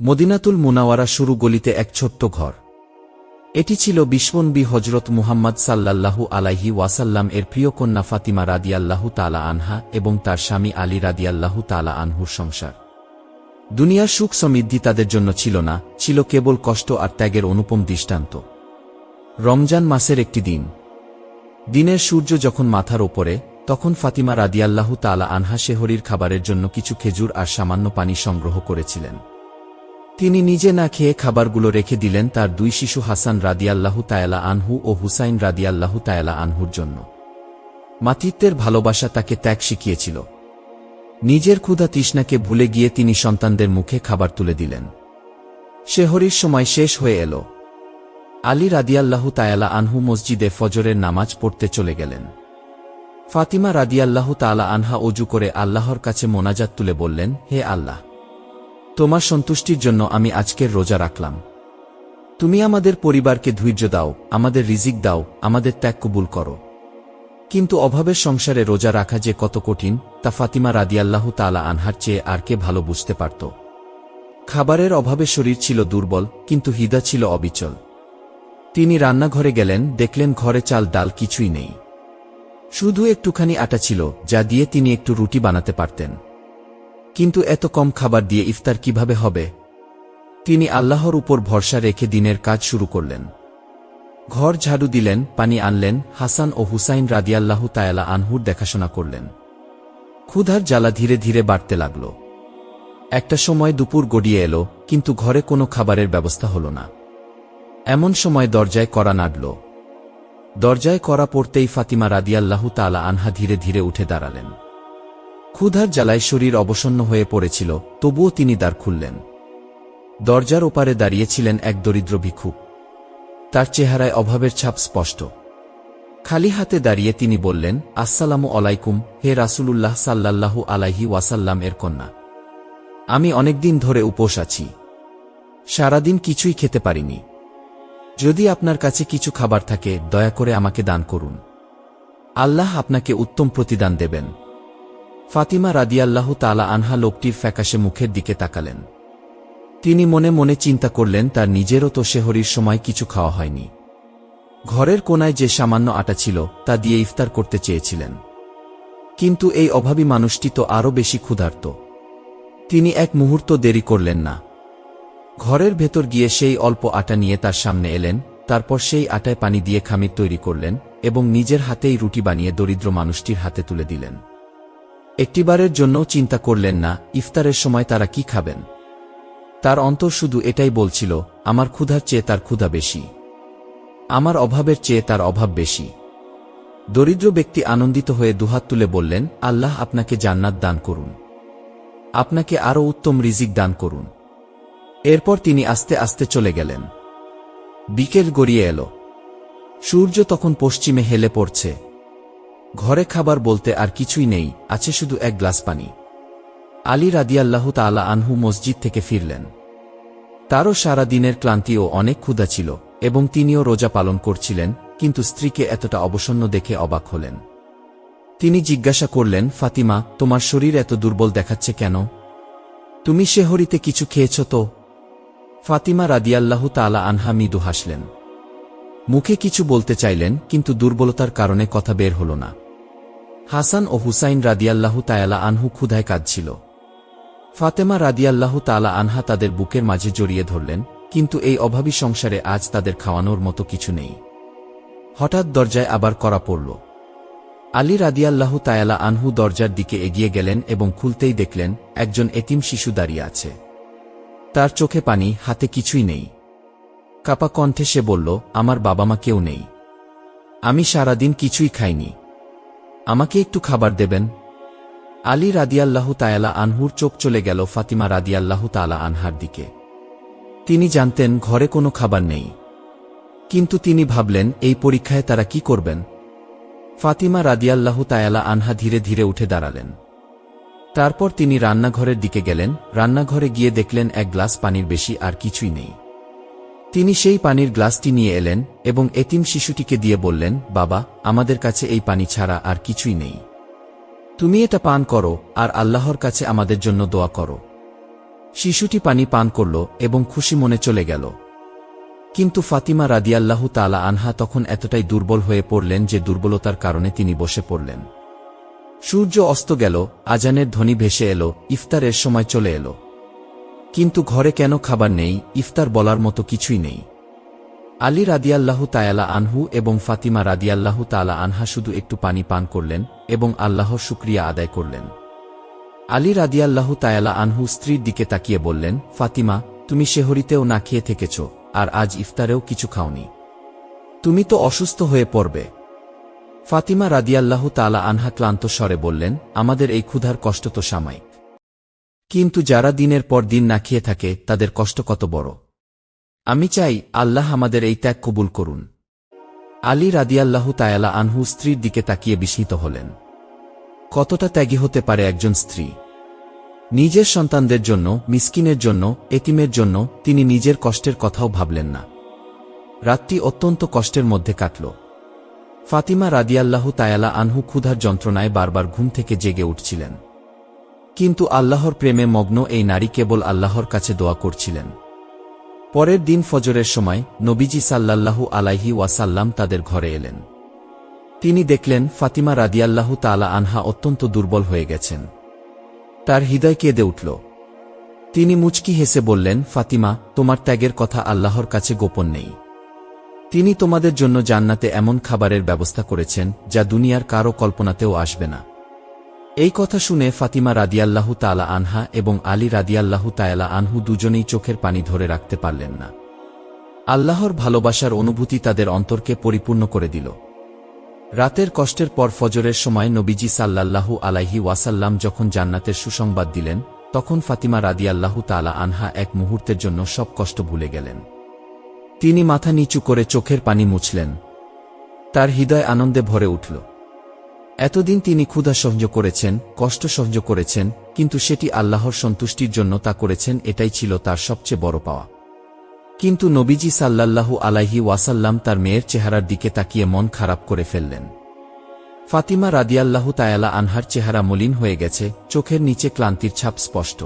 মদিনাতুল মুনাওয়ারা শুরু গলিতে এক ছোট্ট ঘর। এটি ছিল বিশ্বনবী হজরত মুহাম্মদ সাল্লাল্লাহু আলাইহি ওয়াসাল্লাম এর প্রিয় কন্যা ফাতিমা রাদিয়াল্লাহু তালা আনহা এবং তার স্বামী আলী রাদিয়াল্লাহু তালা আনহুর সংসার। দুনিয়ার সুখ সমৃদ্ধি তাদের জন্য ছিল না, ছিল কেবল কষ্ট আর ত্যাগের অনুপম দৃষ্টান্ত। রমজান মাসের একটি দিন। দিনের সূর্য যখন মাথার ওপরে, তখন ফাতিমা রাদিয়াল্লাহু তালা আনহা শেহরির খাবারের জন্য কিছু খেজুর আর সামান্য পানি সংগ্রহ করেছিলেন। তিনি নিজে না খেয়ে খাবারগুলো রেখে দিলেন তার দুই শিশু হাসান রাদিয়াল্লাহু তায়ালা আনহু ও হুসাইন রাদিয়াল্লাহু তায়ালা আনহুর জন্য। মাতৃত্বের ভালোবাসা তাকে ত্যাগ শিখিয়েছিল। নিজের ক্ষুধা তৃষ্ণাকে ভুলে গিয়ে তিনি সন্তানদের মুখে খাবার তুলে দিলেন। শেহরির সময় শেষ হয়ে এল। আলী রাদিয়াল্লাহু তায়ালা আনহু মসজিদে ফজরের নামাজ পড়তে চলে গেলেন। ফাতিমা রাদিয়াল্লাহু তালা আনহা অজু করে আল্লাহর কাছে মোনাজাত তুলে বললেন, হে আল্লাহ তোমার সন্তুষ্টির জন্য আমি আজকের রোজা রাখলাম। তুমি আমাদের পরিবারকে ধৈর্য দাও, আমাদের রিজিক দাও, আমাদের ত্যাগ কবুল করো। কিন্তু অভাবের সংসারে রোজা রাখা যে কত কঠিন, তা ফাতিমা রাদিয়াল্লাহু তালা আনহার চেয়ে আর কে ভালো বুঝতে পারত। খাবারের অভাবে শরীর ছিল দুর্বল, কিন্তু হিদা ছিল অবিচল। তিনি রান্নাঘরে গেলেন, দেখলেন ঘরে চাল ডাল কিছুই নেই। শুধু একটুখানি আটা ছিল, যা দিয়ে তিনি একটু রুটি বানাতে পারতেন। কিন্তু এত কম খাবার দিয়ে ইফতার কীভাবে হবে? তিনি আল্লাহর উপর ভরসা রেখে দিনের কাজ শুরু করলেন। ঘর ঝাড়ু দিলেন, পানি আনলেন, হাসান ও হুসাইন রাদিয়াল্লাহু তায়ালা আনহুর দেখাশোনা করলেন। ক্ষুধার জ্বালা ধীরে ধীরে বাড়তে লাগল। একটা সময় দুপুর গড়িয়ে এলো, কিন্তু ঘরে কোনো খাবারের ব্যবস্থা হল না। এমন সময় দরজায় করা নাড়ল। দরজায় করা পড়তেই ফাতিমা রাদিয়াল্লাহু তালা আনহা ধীরে ধীরে উঠে দাঁড়ালেন। ক্ষুধার জ্বালায় শরীর অবসন্ন হয়ে পড়েছিল, তবুও তিনি দ্বার খুললেন। দরজার ওপারে দাঁড়িয়েছিলেন এক দরিদ্র ভিক্ষুক। তার চেহারায় অভাবের ছাপ স্পষ্ট। খালি হাতে দাঁড়িয়ে তিনি বললেন, আসসালামু আলাইকুম, হে রাসূলুল্লাহ সাল্লাল্লাহু আলাইহি ওয়াসাল্লাম এর কন্যা। আমি অনেকদিন ধরে উপোস আছি। সারাদিন কিছুই খেতে পারিনি। যদি আপনার কাছে কিছু খাবার থাকে, দয়া করে আমাকে দান করুন। আল্লাহ আপনাকে উত্তম প্রতিদান দেবেন। ফাতিমা রাদিয়াল্লাহু তালা আনহা লোকটির ফ্যাকাশে মুখের দিকে তাকালেন। তিনি মনে মনে চিন্তা করলেন, তার নিজেরও তো শেহরির সময় কিছু খাওয়া হয়নি। ঘরের কোনায় যে সামান্য আটা ছিল, তা দিয়ে ইফতার করতে চেয়েছিলেন। কিন্তু এই অভাবী মানুষটি তো আরও বেশি ক্ষুধার্ত। তিনি এক মুহূর্ত দেরি করলেন না। ঘরের ভেতর গিয়ে সেই অল্প আটা নিয়ে তার সামনে এলেন, তারপর সেই আটায় পানি দিয়ে খামির তৈরি করলেন এবং নিজের হাতেই রুটি বানিয়ে দরিদ্র মানুষটির হাতে তুলে দিলেন। একটিবারের জন্য চিন্তা করলেন না, ইফতারের সময় তারা কি খাবেন। তার অন্তর শুধু এটাই বলছিল, আমার ক্ষুধার চেয়ে তার ক্ষুধা বেশি। আমার অভাবের চেয়ে তার অভাব বেশি। দরিদ্র ব্যক্তি আনন্দিত হয়ে দুহাত তুলে বললেন, আল্লাহ আপনাকে জান্নাত দান করুন। আপনাকে আরও উত্তম রিজিক দান করুন। এরপর তিনি আস্তে আস্তে চলে গেলেন। বিকেল গড়িয়ে এল। সূর্য তখন পশ্চিমে হেলে পড়ছে। ঘরে খাবার বলতে আর কিছুই নেই, আছে শুধু এক গ্লাস পানি। আলী রাদিয়াল্লাহু তালা আনহু মসজিদ থেকে ফিরলেন। তারও সারা দিনের ক্লান্তি ও অনেক ক্ষুধা ছিল, এবং তিনিও রোজা পালন করছিলেন, কিন্তু স্ত্রীকে এতটা অবসন্ন দেখে অবাক হলেন। তিনি জিজ্ঞাসা করলেন, ফাতিমা, তোমার শরীর এত দুর্বল দেখাচ্ছে কেন? তুমি শেহরিতে কিছু খেয়েছ তো? ফাতিমা রাদিয়াল্লাহু তালা আনহা মৃদু হাসলেন। মুখে কিছু বলতে চাইলেন, কিন্তু দুর্বলতার কারণে কথা বের হল না। হাসান ও হুসাইন রাদিয়াল্লাহু তায়ালা আনহু ক্ষুধায় কাঁদছিল। ফাতেমা রাদিয়াল্লাহু তালা আনহা তাদের বুকের মাঝে জড়িয়ে ধরলেন, কিন্তু এই অভাবী সংসারে আজ তাদের খাওয়ানোর মতো কিছু নেই। হঠাৎ দরজায় আবার করা পড়ল। আলী রাদিয়াল্লাহু তায়ালা আনহু দরজার দিকে এগিয়ে গেলেন এবং খুলতেই দেখলেন, একজন এতিম শিশু দাঁড়িয়ে আছে। তার চোখে পানি, হাতে কিছুই নেই। কাপা কণ্ঠে সে বলল, আমার বাবা মা কেউ নেই। আমি সারাদিন কিছুই খাইনি। আমাকে একটু খাবার দেবেন? আলী রাদিয়াল্লাহু তায়ালা আনহুর চোখ চলে গেল ফাতিমা রাদিয়াল্লাহু তালা আনহার দিকে। তিনি জানতেন, ঘরে কোনো খাবার নেই। কিন্তু তিনি ভাবলেন, এই পরীক্ষায় তারা কি করবেন? ফাতিমা রাদিয়াল্লাহু তায়ালা আনহা ধীরে ধীরে উঠে দাঁড়ালেন। তারপর তিনি রান্নাঘরের দিকে গেলেন। রান্নাঘরে গিয়ে দেখলেন, এক গ্লাস পানির বেশি আর কিছুই নেই। তিনি সেই পানির গ্লাসটি নিয়ে এলেন এবং এতিম শিশুটিকে দিয়ে বললেন, বাবা, আমাদের কাছে এই পানি ছাড়া আর কিছুই নেই। তুমি এটা পান করো আর আল্লাহর কাছে আমাদের জন্য দোয়া করো। শিশুটি পানি পান করল এবং খুশি মনে চলে গেল। কিন্তু ফাতিমা রাদিয়াল্লাহু তালা আনহা তখন এতটাই দুর্বল হয়ে পড়লেন যে দুর্বলতার কারণে তিনি বসে পড়লেন। সূর্য অস্ত গেল, আজানের ধ্বনি ভেসে এলো, ইফতারের সময় চলে এলো। কিন্তু ঘরে কেন খাবার নেই, ইফতার বলার মতো কিছুই নেই। আলী রাদিয়াল্লাহু তায়ালা আনহু এবং ফাতিমা রাদিয়াল্লাহু তালা আনহা শুধু একটু পানি পান করলেন এবং আল্লাহর শুক্রিয়া আদায় করলেন। আলী রাদিয়াল্লাহু তায়ালা আনহু স্ত্রীর দিকে তাকিয়ে বললেন, ফাতিমা, তুমি শেহরিতেও না খেয়ে থেকেছ, আর আজ ইফতারেও কিছু খাওনি। তুমি তো অসুস্থ হয়ে পড়বে। ফাতিমা রাদিয়াল্লাহু তালা আনহা ক্লান্ত স্বরে বললেন, আমাদের এই ক্ষুধার কষ্ট তো সাময়িক কিন্তু যারা দিনের পর দিন না খেয়ে থাকে, তাদের কষ্ট কত বড়। আমি চাই আল্লাহ আমাদের এই ত্যাগ কবুল করুন। আলী রাদিয়াল্লাহু তায়ালা আনহু স্ত্রীর দিকে তাকিয়ে বিস্মিত হলেন। কতটা ত্যাগী হতে পারে একজন স্ত্রী? নিজের সন্তানদের জন্য, মিসকিনের জন্য, এতিমের জন্য তিনি নিজের কষ্টের কথাও ভাবলেন না। রাতটি অত্যন্ত কষ্টের মধ্যে কাটল। ফাতিমা রাদিয়াল্লাহু তায়ালা আনহু ক্ষুধার যন্ত্রণায় বারবার ঘুম থেকে জেগে উঠছিলেন। কিন্তু আল্লাহর প্রেমে মগ্ন এই নারী কেবল আল্লাহর কাছে দোয়া করছিলেন। পরের দিন ফজরের সময় নবীজি সাল্লাল্লাহু আলাইহি ওয়াসাল্লাম তাদের ঘরে এলেন। তিনি দেখলেন ফাতিমা রাদিয়াল্লাহু তালা আনহা অত্যন্ত দুর্বল হয়ে গেছেন। তার হৃদয় কেঁদে উঠল। তিনি মুচকি হেসে বললেন, ফাতিমা, তোমার ত্যাগের কথা আল্লাহর কাছে গোপন নেই। তিনি তোমাদের জন্য জান্নাতে এমন খাবারের ব্যবস্থা করেছেন যা দুনিয়ার কারও কল্পনাতেও আসবে না। এই কথা শুনে ফাতিমা রাদিয়াল্লাহু তালা আনহা এবং আলী রাদিয়াল্লাহু তায়ালা আনহু দুজনেই চোখের পানি ধরে রাখতে পারলেন না। আল্লাহর ভালোবাসার অনুভূতি তাদের অন্তরকে পরিপূর্ণ করে দিল। রাতের কষ্টের পর ফজরের সময় নবীজি সাল্লাল্লাহু আলাইহি ওয়াসাল্লাম যখন জান্নাতের সুসংবাদ দিলেন, তখন ফাতিমা রাদিয়াল্লাহু তালা আনহা এক মুহূর্তের জন্য সব কষ্ট ভুলে গেলেন। তিনি মাথা নিচু করে চোখের পানি মুছলেন। তার হৃদয় আনন্দে ভরে উঠল। এতদিন তিনি ক্ষুধা সহ্য করেছেন, কষ্ট সহ্য করেছেন, কিন্তু সেটি আল্লাহর সন্তুষ্টির জন্য তা করেছেন, এটাই ছিল তার সবচেয়ে বড় পাওয়া। কিন্তু নবীজি সাল্লাল্লাহু আলাইহি ওয়াসাল্লাম তার মেয়ের চেহারার দিকে তাকিয়ে মন খারাপ করে ফেললেন। ফাতিমা রাদিয়াল্লাহু তায়ালা আনহার চেহারা মলিন হয়ে গেছে, চোখের নিচে ক্লান্তির ছাপ স্পষ্ট।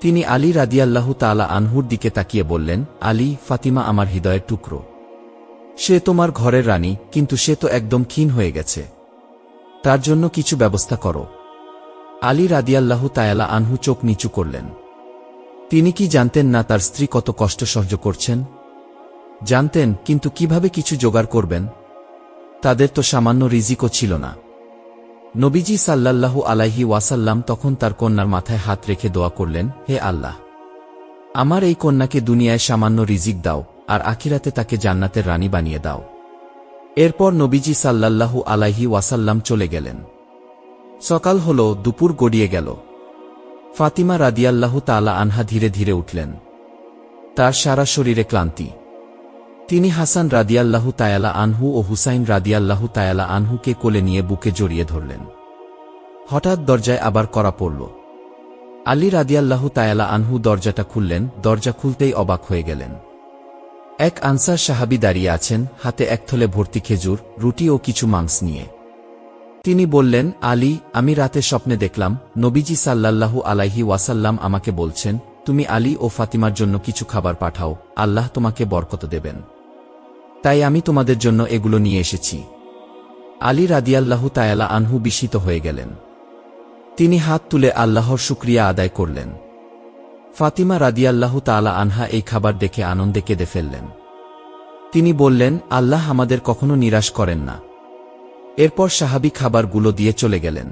তিনি আলী রাদিয়াল্লাহু তালা আনহুর দিকে তাকিয়ে বললেন, আলী, ফাতিমা আমার হৃদয়ের টুকরো। সে তোমার ঘরের রানী, কিন্তু সে তো একদম ক্ষীণ হয়ে গেছে। তার জন্য কিছু ব্যবস্থা করো। আলী রাদিয়াল্লাহু তায়ালা আনহু চোখ নিচু করলেন। তিনি কি জানতেন না তার স্ত্রী কত কষ্ট সহ্য করছেন? জানতেন, কিন্তু কীভাবে কিছু জোগাড় করবেন? তাদের তো সামান্য রিজিকও ছিল না। নবীজি সাল্লাল্লাহু আলাইহি ওয়াসাল্লাম তখন তার কন্যার মাথায় হাত রেখে দোয়া করলেন, হে আল্লাহ, আমার এই কন্যাকে দুনিয়ায় সামান্য রিজিক দাও, আর আখিরাতে তাকে জান্নাতের রানী বানিয়ে দাও। এরপর নবীজি সাল্লাল্লাহু আলাইহি ওয়াসাল্লাম চলে গেলেন। সকাল হল, দুপুর গড়িয়ে গেল। ফাতিমা রাদিয়াল্লাহু তালা আনহা ধীরে ধীরে উঠলেন। তার সারা শরীরে ক্লান্তি। তিনি হাসান রাদিয়াল্লাহু তায়ালা আনহু ও হুসাইন রাদিয়াল্লাহু তায়ালা আনহুকে কোলে নিয়ে বুকে জড়িয়ে ধরলেন। হঠাৎ দরজায় আবার করা পড়ল। আলী রাদিয়াল্লাহু তায়ালা আনহু দরজাটা খুললেন, দরজা খুলতেই অবাক হয়ে গেলেন। এক আনসার সাহাবি দাঁড়িয়ে আছেন, হাতে এক থলে ভর্তি খেজুর, রুটি ও কিছু মাংস নিয়ে। তিনি বললেন, আলী, আমি রাতে স্বপ্নে দেখলাম, নবীজি সাল্লাল্লাহু আলাইহি ওয়াসাল্লাম আমাকে বলছেন, তুমি আলী ও ফাতিমার জন্য কিছু খাবার পাঠাও, আল্লাহ তোমাকে বরকত দেবেন। তাই আমি তোমাদের জন্য এগুলো নিয়ে এসেছি। আলী রাদিয়াল্লাহু তায়ালা আনহু বিস্মিত হয়ে গেলেন। তিনি হাত তুলে আল্লাহর শুক্রিয়া আদায় করলেন। ফাতিমা রাদিয়াল্লাহু তালা আনহা এই খাবার দেখে আনন্দে কেঁদে ফেললেন। তিনি বললেন, আল্লাহ আমাদের কখনো নিরাশ করেন না। এরপর সাহাবি খাবারগুলো দিয়ে চলে গেলেন।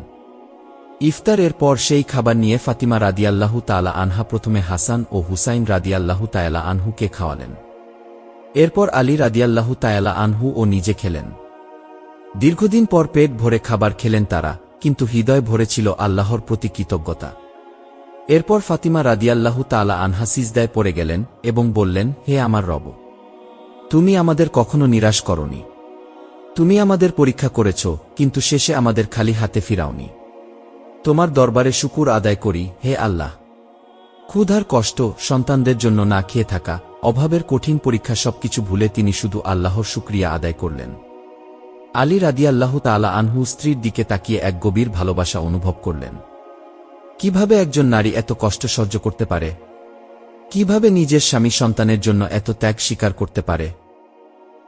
ইফতারের পর সেই খাবার নিয়ে ফাতিমা রাদিয়াল্লাহু তালা আনহা প্রথমে হাসান ও হুসাইন রাদিয়াল্লাহু তায়ালা আনহুকে খাওয়ালেন। এরপর আলী রাদিয়াল্লাহু তায়ালা আনহু ও নিজে খেলেন। দীর্ঘদিন পর পেট ভরে খাবার খেলেন তারা, কিন্তু হৃদয় ভরেছিল আল্লাহর প্রতি কৃতজ্ঞতা। এরপর ফাতিমা রাদিয়াল্লাহু তালা আনহা সিজদায় পড়ে গেলেন এবং বললেন, হে আমার রব, তুমি আমাদের কখনো নিরাশ করনি। তুমি আমাদের পরীক্ষা করেছ, কিন্তু শেষে আমাদের খালি হাতে ফিরাওনি। তোমার দরবারে শুকুর আদায় করি, হে আল্লাহ। ক্ষুধার কষ্ট, সন্তানদের জন্য না খেয়ে থাকা, অভাবের কঠিন পরীক্ষা সবকিছু ভুলে তিনি শুধু আল্লাহর শুক্রিয়া আদায় করলেন। আলী রাদিয়াল্লাহু তালা আনহু স্ত্রীর দিকে তাকিয়ে এক গভীর ভালোবাসা অনুভব করলেন। কীভাবে একজন নারী এত কষ্ট সহ্য করতে পারে? কীভাবে নিজের স্বামী সন্তানের জন্য এত ত্যাগ স্বীকার করতে পারে?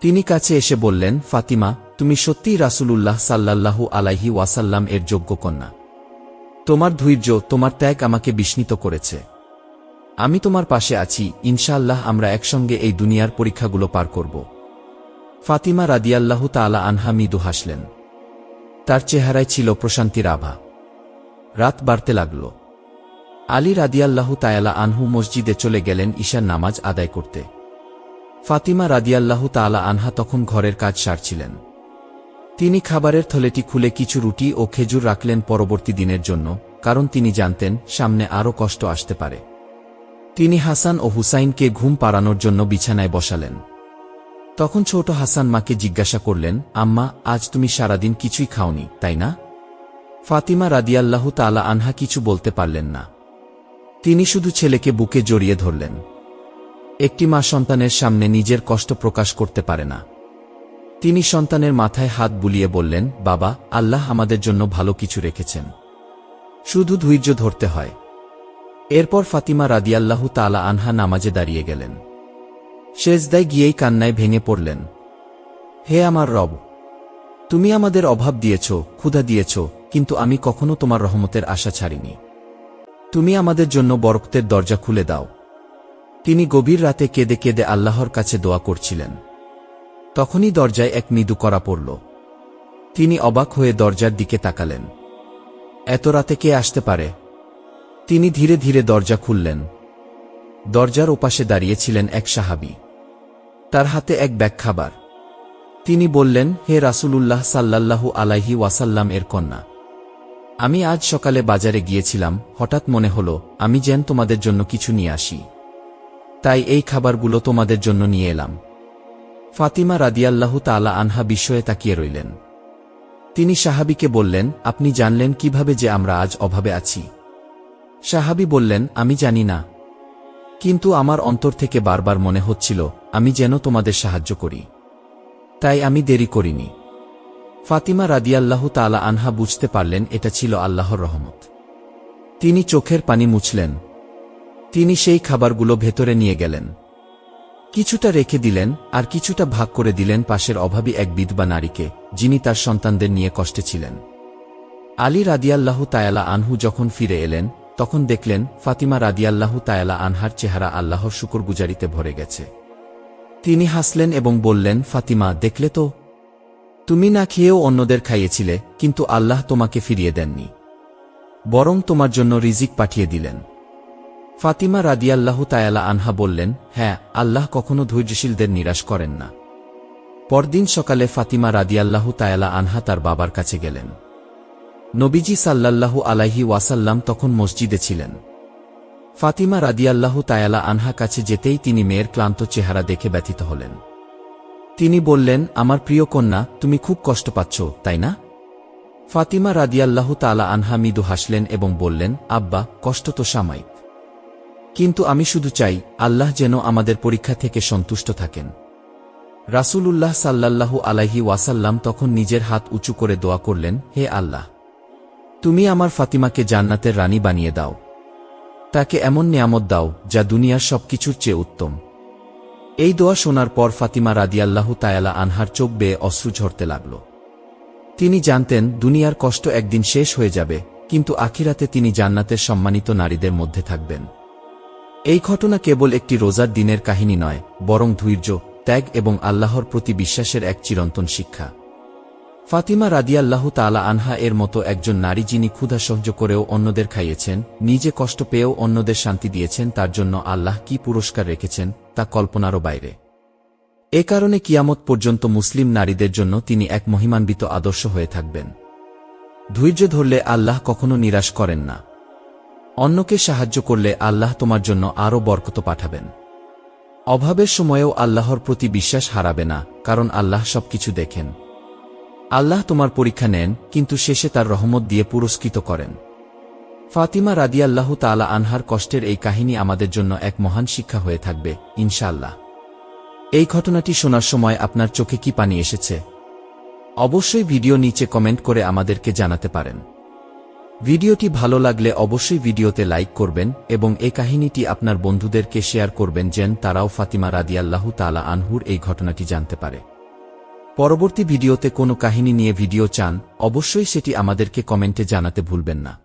তিনি কাছে এসে বললেন, ফাতিমা, তুমি সত্যিই রাসূলুল্লাহ সাল্লাল্লাহু আলাইহি ওয়াসাল্লাম এর যোগ্য কন্যা। তোমার ধৈর্য, তোমার ত্যাগ আমাকে বিস্মিত করেছে। আমি তোমার পাশে আছি, ইনশাআল্লাহ আমরা একসঙ্গে এই দুনিয়ার পরীক্ষাগুলো পার করব। ফাতিমা রাদিয়াল্লাহু তাআলা আনহা মৃদু হাসলেন। তার চেহারায় ছিল প্রশান্তির আভা রাত বাড়তে লাগল। আলী রাদিয়াল্লাহু তায়ালা আনহু মসজিদে চলে গেলেন ঈশার নামাজ আদায় করতে। ফাতিমা রাদিয়াল্লাহু তাআলা আনহা তখন ঘরের কাজ সারছিলেন। তিনি খাবারের থলেটি খুলে কিছু রুটি ও খেজুর রাখলেন পরবর্তী দিনের জন্য, কারণ তিনি জানতেন সামনে আরও কষ্ট আসতে পারে। তিনি হাসান ও হুসাইনকে ঘুম পাড়ানোর জন্য বিছানায় বসালেন। তখন ছোট হাসান মাকে জিজ্ঞাসা করলেন, আম্মা, আজ তুমি সারাদিন কিছুই খাওনি, তাই না? ফাতিমা রাদিয়াল্লাহু তালা আনহা কিছু বলতে পারলেন না। তিনি শুধু ছেলেকে বুকে জড়িয়ে ধরলেন। একটি মা সন্তানের সামনে নিজের কষ্ট প্রকাশ করতে পারে না। তিনি সন্তানের মাথায় হাত বুলিয়ে বললেন, বাবা, আল্লাহ আমাদের জন্য ভালো কিছু রেখেছেন। শুধু ধৈর্য ধরতে হয়। এরপর ফাতিমা রাদিয়াল্লাহু তালা আনহা নামাজে দাঁড়িয়ে গেলেন। শেষদায় গিয়েই কান্নায় ভেঙে পড়লেন। হে আমার রব, তুমি আমাদের অভাব দিয়েছ, ক্ষুধা দিয়েছ কিন্তু আমি কখনো তোমার রহমতের আশা ছাড়িনি। তুমি আমাদের জন্য বরক্তের দরজা খুলে দাও। তিনি গভীর রাতে কেঁদে কেঁদে আল্লাহর কাছে দোয়া করছিলেন। তখনই দরজায় এক মৃদু করা পড়ল। তিনি অবাক হয়ে দরজার দিকে তাকালেন। এত রাতে কে আসতে পারে? তিনি ধীরে ধীরে দরজা খুললেন। দরজার ওপাশে দাঁড়িয়েছিলেন এক সাহাবি। তার হাতে এক ব্যাগ খাবার। তিনি বললেন, হে রাসূলুল্লাহ সাল্লাল্লাহু আলাইহি ওয়াসাল্লাম এর কন্যা। আমি আজ সকালে বাজারে গিয়েছিলাম, হঠাৎ মনে হলো, আমি যেন তোমাদের জন্য কিছু নিয়ে আসি। তাই এই খাবারগুলো তোমাদের জন্য নিয়ে এলাম। ফাতিমা রাদিয়াল্লাহু তালা আনহা বিস্ময়ে তাকিয়ে রইলেন। তিনি সাহাবিকে বললেন, আপনি জানলেন কীভাবে যে আমরা আজ অভাবে আছি? সাহাবি বললেন, আমি জানি না। কিন্তু আমার অন্তর থেকে বারবার মনে হচ্ছিল, আমি যেন তোমাদের সাহায্য করি। তাই আমি দেরি করিনি। ফাতিমা রাদিয়াল্লাহু তালা আনহা বুঝতে পারলেন এটা ছিল আল্লাহর রহমত। তিনি চোখের পানি মুছলেন। তিনি সেই খাবারগুলো ভেতরে নিয়ে গেলেন। কিছুটা রেখে দিলেন আর কিছুটা ভাগ করে দিলেন পাশের অভাবী এক বিধবা নারীকে, যিনি তার সন্তানদের নিয়ে কষ্টে ছিলেন। আলী রাদিয়াল্লাহু তায়ালা আনহু যখন ফিরে এলেন, তখন দেখলেন ফাতিমা রাদিয়াল্লাহু তায়ালা আনহার চেহারা আল্লাহর শুকরগুজারিতে ভরে গেছে। তিনি হাসলেন এবং বললেন, ফাতিমা, দেখলে তো তুমি না খেয়েও অন্যদের খাইয়েছিলে, কিন্তু আল্লাহ তোমাকে ফিরিয়ে দেননি। বরং তোমার জন্য রিজিক পাঠিয়ে দিলেন। ফাতিমা রাদিয়াল্লাহু তায়ালা আনহা বললেন হ্যাঁ আল্লাহ কখনো ধৈর্যশীলদের নিরাশ করেন না। পরদিন সকালে ফাতিমা রাদিয়াল্লাহু তায়ালা আনহা তার বাবার কাছে গেলেন। নবীজি সাল্লাল্লাহু আলাইহি ওয়াসাল্লাম তখন মসজিদে ছিলেন। ফাতিমা রাদিয়াল্লাহু তায়ালা আনহা কাছে যেতেই তিনি মেয়ের ক্লান্ত চেহারা দেখে ব্যথিত হলেন। তিনি বললেন, আমার প্রিয় কন্যা, তুমি খুব কষ্ট পাচ্ছ, তাই না? ফাতিমা রাদিয়াল্লাহু তালা আনহা মৃদু হাসলেন এবং বললেন, আব্বা, কষ্ট তো সাময়িক কিন্তু আমি শুধু চাই, আল্লাহ যেন আমাদের পরীক্ষা থেকে সন্তুষ্ট থাকেন। রাসূলুল্লাহ সাল্লাল্লাহু আলাইহি ওয়াসাল্লাম তখন নিজের হাত উঁচু করে দোয়া করলেন, হে আল্লাহ, তুমি আমার ফাতিমাকে জান্নাতের রানী বানিয়ে দাও। তাকে এমন নিয়ামত দাও, যা দুনিয়ার সবকিছুর চেয়ে উত্তম। এই দোয়া শোনার পর ফাতিমা রাদিয়াল্লাহু তায়ালা আনহার চোখ বেয়ে অশ্রু ঝরতে লাগল। তিনি জানতেন, দুনিয়ার কষ্ট একদিন শেষ হয়ে যাবে, কিন্তু আখিরাতে তিনি জান্নাতের সম্মানিত নারীদের মধ্যে থাকবেন। এই ঘটনা কেবল একটি রোজার দিনের কাহিনী নয়, বরং ধৈর্য, ত্যাগ এবং আল্লাহর প্রতি বিশ্বাসের এক চিরন্তন শিক্ষা। ফাতিমা রাদিয়াল্লাহু তালা আনহা এর মতো একজন নারী যিনি ক্ষুধা সহ্য করেও অন্যদের খাইয়েছেন, নিজে কষ্ট পেয়েও অন্যদের শান্তি দিয়েছেন, তার জন্য আল্লাহ কি পুরস্কার রেখেছেন তা কল্পনারও বাইরে। এ কারণে কিয়ামত পর্যন্ত মুসলিম নারীদের জন্য তিনি এক মহিমান্বিত আদর্শ হয়ে থাকবেন। ধৈর্য ধরলে আল্লাহ কখনো নিরাশ করেন না। অন্যকে সাহায্য করলে আল্লাহ তোমার জন্য আরও বরকত পাঠাবেন। অভাবের সময়েও আল্লাহর প্রতি বিশ্বাস হারাবে না, কারণ আল্লাহ সবকিছু দেখেন। আল্লাহ তোমার পরীক্ষা নেন, কিন্তু শেষে তার রহমত দিয়ে পুরস্কৃত করেন। ফাতিমা রাদিয়াল্লাহু তালা আনহার কষ্টের এই কাহিনী আমাদের জন্য এক মহান শিক্ষা হয়ে থাকবে ইনশাল্লাহ এই ঘটনাটি শোনার সময় আপনার চোখে কি পানি এসেছে? অবশ্যই ভিডিও নিচে কমেন্ট করে আমাদেরকে জানাতে পারেন। ভিডিওটি ভালো লাগলে অবশ্যই ভিডিওতে লাইক করবেন এবং এই কাহিনীটি আপনার বন্ধুদেরকে শেয়ার করবেন যেন তারাও ফাতিমা রাদিয়াল্লাহু তালা আনহুর এই ঘটনাটি জানতে পারে। পরবর্তী ভিডিওতে কোনো কাহিনী নিয়ে ভিডিও চান, অবশ্যই সেটি আমাদেরকে কমেন্টে জানাতে ভুলবেন না।